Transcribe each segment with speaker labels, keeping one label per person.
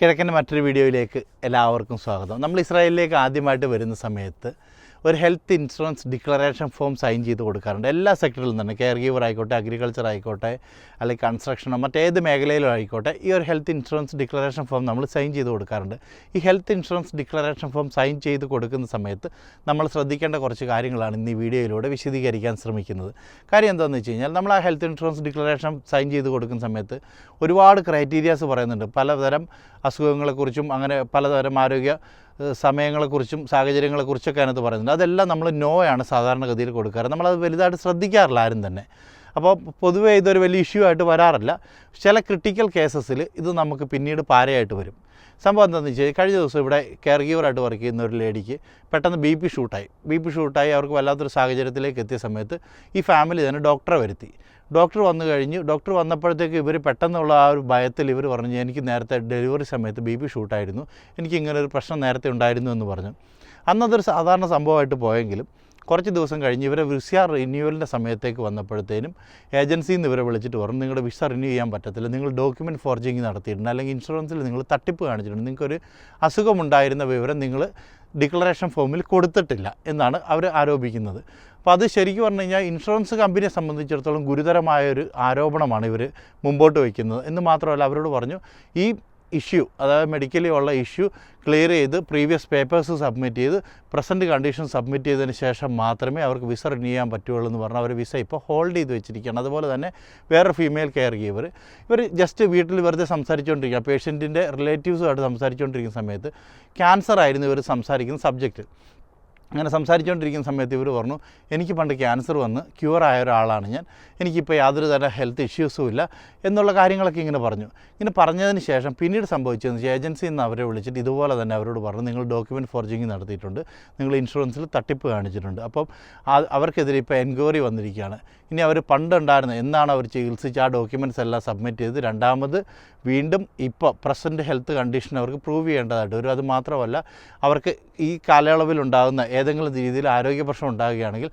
Speaker 1: കിഴക്കന്റെ മറ്റൊരു വീഡിയോയിലേക്ക് എല്ലാവർക്കും സ്വാഗതം. നമ്മൾ ഇസ്രായേലിലേക്ക് ആദ്യമായിട്ട് വരുന്ന സമയത്ത് ഒരു health insurance declaration form sign ചെയ്ത് കൊടുക്കാറുണ്ട്. എല്ലാ സെക്ടറിലും തന്നെ കെയർ ഗീവർ ആയിക്കോട്ടെ അഗ്രികൾച്ചർ ആയിക്കോട്ടെ അല്ലെങ്കിൽ കൺസ്ട്രക്ഷനോ മറ്റേത് മേഖലയിലോ ആയിക്കോട്ടെ ഈ ഒരു ഹെൽത്ത് ഇൻഷുറൻസ് ഡിക്ലറേഷൻ ഫോം നമ്മൾ സൈൻ ചെയ്ത് കൊടുക്കാറുണ്ട്. ഈ health insurance declaration form sign ചെയ്ത് കൊടുക്കുന്ന സമയത്ത് നമ്മൾ ശ്രദ്ധിക്കേണ്ട കുറച്ച് കാര്യങ്ങളാണ് ഇന്ന് ഈ വീഡിയോയിലൂടെ വിശദീകരിക്കാൻ ശ്രമിക്കുന്നത്. കാര്യം എന്താണെന്ന് വെച്ച് കഴിഞ്ഞാൽ നമ്മൾ ആ ഹെൽത്ത് ഇൻഷുറൻസ് ഡിക്ലറേഷൻ സൈൻ ചെയ്ത് കൊടുക്കുന്ന സമയത്ത് ഒരുപാട് ക്രൈറ്റീരിയാസ് പറയുന്നുണ്ട്. പലതരം അസുഖങ്ങളെക്കുറിച്ചും അങ്ങനെ പലതരം ആരോഗ്യ സമയങ്ങളെക്കുറിച്ചും സാഹചര്യങ്ങളെക്കുറിച്ചൊക്കെ അതിനകത്ത് പറയുന്നുണ്ട്. അതെല്ലാം നമ്മൾ നോ ആണ് സാധാരണഗതിയിൽ കൊടുക്കാറ്. നമ്മളത് വലുതായിട്ട് ശ്രദ്ധിക്കാറില്ല ആരും തന്നെ. അപ്പോൾ പൊതുവേ ഇതൊരു വലിയ ഇഷ്യൂ ആയിട്ട് വരാറില്ല. ചില ക്രിട്ടിക്കൽ കേസസിൽ ഇത് നമുക്ക് പിന്നീട് പാരയായിട്ട് വരും. സംഭവം എന്താണെന്ന് വെച്ച് കഴിഞ്ഞാൽ കഴിഞ്ഞ ദിവസം ഇവിടെ കെയർ ഗീവറായിട്ട് വർക്ക് ചെയ്യുന്ന ഒരു ലേഡിക്ക് പെട്ടെന്ന് ബി പി ഷൂട്ടായി ബി പി ഷൂട്ടായി അവർക്ക് വല്ലാത്തൊരു സാഹചര്യത്തിലേക്ക് എത്തിയ സമയത്ത് ഈ ഫാമിലി തന്നെ ഡോക്ടറെ വരുത്തി. ഡോക്ടർ വന്നു കഴിഞ്ഞു. ഡോക്ടർ വന്നപ്പോഴത്തേക്ക് ഇവർ പെട്ടെന്നുള്ള ആ ഒരു ഭയത്തിൽ ഇവർ പറഞ്ഞു എനിക്ക് നേരത്തെ ഡെലിവറി സമയത്ത് ബി പി ഷൂട്ടായിരുന്നു. എനിക്ക് ഇങ്ങനെ ഒരു പ്രശ്നം നേരത്തെ ഉണ്ടായിരുന്നു എന്ന് പറഞ്ഞു. അന്നതൊരു സാധാരണ സംഭവമായിട്ട് പോയെങ്കിലും കുറച്ച് ദിവസം കഴിഞ്ഞ് ഇവരെ വിസ റിന്യൂവലിന്റെ സമയത്തേക്ക് വന്നപ്പോഴത്തേനും ഏജൻസിയിൽ നിന്ന് ഇവരെ വിളിച്ചിട്ട് പറഞ്ഞു നിങ്ങളുടെ വിസ റിന്യൂ ചെയ്യാൻ പറ്റത്തില്ല. നിങ്ങൾ ഡോക്യുമെന്റ് ഫോർജിങ് നടത്തിയിട്ടുണ്ട്. അല്ലെങ്കിൽ ഇൻഷുറൻസിൽ നിങ്ങൾ തട്ടിപ്പ് കാണിച്ചിട്ടുണ്ട്. നിങ്ങൾക്കൊരു അസുഖമുണ്ടായിരുന്ന വിവരം നിങ്ങൾ ഡിക്ലറേഷൻ ഫോമിൽ കൊടുത്തിട്ടില്ല എന്നാണ് അവർ ആരോപിക്കുന്നത്. അപ്പോൾ അത് ശരിക്കും പറഞ്ഞു കഴിഞ്ഞാൽ ഇൻഷുറൻസ് കമ്പനിയെ സംബന്ധിച്ചിടത്തോളം ഗുരുതരമായൊരു ആരോപണമാണ് ഇവർ മുമ്പോട്ട് വയ്ക്കുന്നത് എന്ന് മാത്രമല്ല അവരോട് പറഞ്ഞു ഈ ഇഷ്യൂ അതായത് മെഡിക്കലി ഉള്ള ഇഷ്യൂ ക്ലിയർ ചെയ്ത് പ്രീവിയസ് പേപ്പേഴ്സ് സബ്മിറ്റ് ചെയ്ത് പ്രസന്റ് കണ്ടീഷൻ സബ്മിറ്റ് ചെയ്തതിന് ശേഷം മാത്രമേ അവർക്ക് വിസ റിന്യൂ ചെയ്യാൻ പറ്റുള്ളൂ എന്ന് പറഞ്ഞാൽ അവർ വിസ ഇപ്പോൾ ഹോൾഡ് ചെയ്ത് വെച്ചിരിക്കുകയാണ്. അതുപോലെ തന്നെ വേറെ ഫീമെയിൽ കെയർ ഗീവർ ഇവർ ജസ്റ്റ് വീട്ടിൽ വെറുതെ സംസാരിച്ചുകൊണ്ടിരിക്കുക. പേഷ്യന്റിന്റെ റിലേറ്റീവ്സുമായിട്ട് സംസാരിച്ചുകൊണ്ടിരിക്കുന്ന സമയത്ത് ക്യാൻസർ ആയിരുന്നു ഇവർ സംസാരിക്കുന്ന സബ്ജക്റ്റ് അങ്ങനെ സംസാരിച്ചുകൊണ്ടിരിക്കുന്ന സമയത്ത് ഇവർ പറഞ്ഞു എനിക്ക് പണ്ട് ക്യാൻസർ വന്ന് ക്യൂർ ആയ ഒരാളാണ് ഞാൻ. എനിക്കിപ്പോൾ യാതൊരു തരം ഹെൽത്ത് ഇഷ്യൂസും ഇല്ല എന്നുള്ള കാര്യങ്ങളൊക്കെ ഇങ്ങനെ പറഞ്ഞു. ഇങ്ങനെ പറഞ്ഞതിന് ശേഷം പിന്നീട് സംഭവിച്ചതെന്ന് വെച്ചാൽ ഏജൻസിയിൽ നിന്ന് അവരെ വിളിച്ചിട്ട് ഇതുപോലെ തന്നെ അവരോട് പറഞ്ഞു നിങ്ങൾ ഡോക്യുമെന്റ് ഫോർജിങ് നടത്തിയിട്ടുണ്ട്. നിങ്ങൾ ഇൻഷുറൻസിൽ തട്ടിപ്പ് കാണിച്ചിട്ടുണ്ട്. അപ്പം അവർക്കെതിരെ ഇപ്പോൾ എൻക്വയറി വന്നിരിക്കുകയാണ്. ഇനി അവർ പണ്ടുണ്ടായിരുന്ന എന്നാണ് അവർ ചികിത്സിച്ച് ആ ഡോക്യുമെന്റ്സ് എല്ലാം സബ്മിറ്റ് ചെയ്ത് രണ്ടാമത് വീണ്ടും ഇപ്പോൾ പ്രസന്റ് ഹെൽത്ത് കണ്ടീഷൻ അവർക്ക് പ്രൂവ് ചെയ്യേണ്ടതായിട്ട് വരും. അത് മാത്രമല്ല അവർക്ക് ഈ കാലയളവിൽ ഉണ്ടാകുന്ന ഏതെങ്കിലും രീതിയിൽ ആരോഗ്യ പ്രശ്നം ഉണ്ടാകുകയാണെങ്കിൽ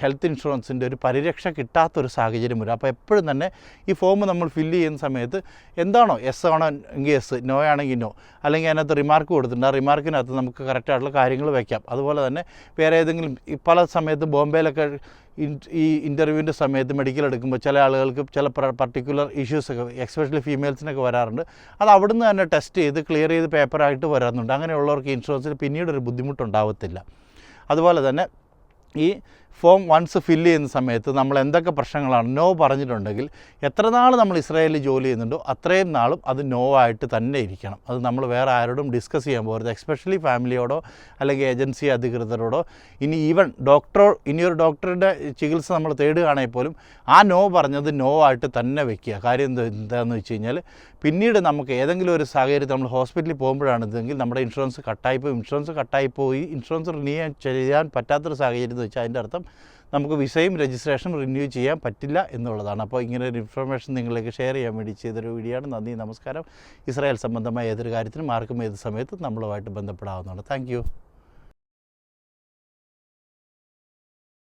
Speaker 1: ഹെൽത്ത് ഇൻഷുറൻസിന്റെ ഒരു പരിരക്ഷ കിട്ടാത്തൊരു സാഹചര്യം വരും. അപ്പോൾ എപ്പോഴും തന്നെ ഈ ഫോം നമ്മൾ ഫില്ല് ചെയ്യുന്ന സമയത്ത് എന്താണോ എസ് ആണോ എങ്കിൽ എസ് നോ ആണെങ്കിൽ നോ അല്ലെങ്കിൽ അതിനകത്ത് റിമാർക്ക് കൊടുത്തിട്ടുണ്ട് ആ റിമാർക്കിനകത്ത് നമുക്ക് കറക്റ്റായിട്ടുള്ള കാര്യങ്ങൾ വയ്ക്കാം അതുപോലെ തന്നെ വേറെ ഏതെങ്കിലും പല സമയത്ത് ബോംബെയിലൊക്കെ ഈ ഇന്റർവ്യൂവിന്റെ സമയത്ത് മെഡിക്കൽ എടുക്കുമ്പോൾ ചില ആളുകൾക്ക് ചില പർട്ടിക്കുലർ ഇഷ്യൂസൊക്കെ എക്സ്പെഷ്യലി ഫീമെയിൽസിനൊക്കെ വരാറുണ്ട്. അത് അവിടുന്ന് തന്നെ ടെസ്റ്റ് ചെയ്ത് ക്ലിയർ ചെയ്ത് പേപ്പറായിട്ട് വരാറുണ്ട്. അങ്ങനെയുള്ളവർക്ക് ഇൻഷുറൻസിൽ പിന്നീടൊരു ബുദ്ധിമുട്ടുണ്ടാവത്തില്ല. അതുപോലെ തന്നെ ഈ ഫോം വൺസ് ഫില്ല് ചെയ്യുന്ന സമയത്ത് നമ്മൾ എന്തൊക്കെ പ്രശ്നങ്ങളാണ് നോ പറഞ്ഞിട്ടുണ്ടെങ്കിൽ എത്ര നാൾ നമ്മൾ ഇസ്രായേലിൽ ജോലി ചെയ്യുന്നുണ്ടോ അത്രയും നാളും അത് നോ ആയിട്ട് തന്നെ ഇരിക്കണം. അത് നമ്മൾ വേറെ ആരോടും ഡിസ്കസ് ചെയ്യാൻ പോകരുത്. എക്സ്പെഷ്യലി ഫാമിലിയോടോ അല്ലെങ്കിൽ ഏജൻസി അധികൃതരോടോ. ഇനി ഈവൻ ഡോക്ടറോ ഇനി ഒരു ഡോക്ടറുടെ ചികിത്സ നമ്മൾ തേടുകയാണെങ്കിൽ പോലും ആ നോ പറഞ്ഞത് നോ ആയിട്ട് തന്നെ വെക്കുക. കാര്യം എന്താ എന്താണെന്ന് വെച്ച് കഴിഞ്ഞാൽ പിന്നീട് നമുക്ക് ഏതെങ്കിലും ഒരു സാഹചര്യത്തിൽ നമ്മൾ ഹോസ്പിറ്റലിൽ പോകുമ്പോഴാണ് ഇതെങ്കിൽ നമ്മുടെ ഇൻഷുറൻസ് കട്ടായി കട്ടായിപ്പോയി ഇൻഷുറൻസ് കട്ടായി പോയി. ഇൻഷുറൻസ് റിന്യൂ ചെയ്യാൻ പറ്റാത്തൊരു സാഹചര്യം എന്ന് വെച്ചാൽ അതിന്റെ അർത്ഥം നമുക്ക് വിസയും രജിസ്ട്രേഷൻ റിന്യൂ ചെയ്യാൻ പറ്റില്ല എന്നുള്ളതാണ്. അപ്പോൾ ഇങ്ങനെ ഒരു ഇൻഫർമേഷൻ നിങ്ങളിലേക്ക് ഷെയർ ചെയ്യാൻ വേണ്ടി ചെയ്തൊരു വീഡിയോ ആണ്. നന്ദി നമസ്കാരം. ഇസ്രായേൽ സംബന്ധമായ ഏതൊരു കാര്യത്തിനും ആർക്കും ഏത് സമയത്തും നമ്മളുമായിട്ട് ബന്ധപ്പെടാവുന്നതാണ്. താങ്ക്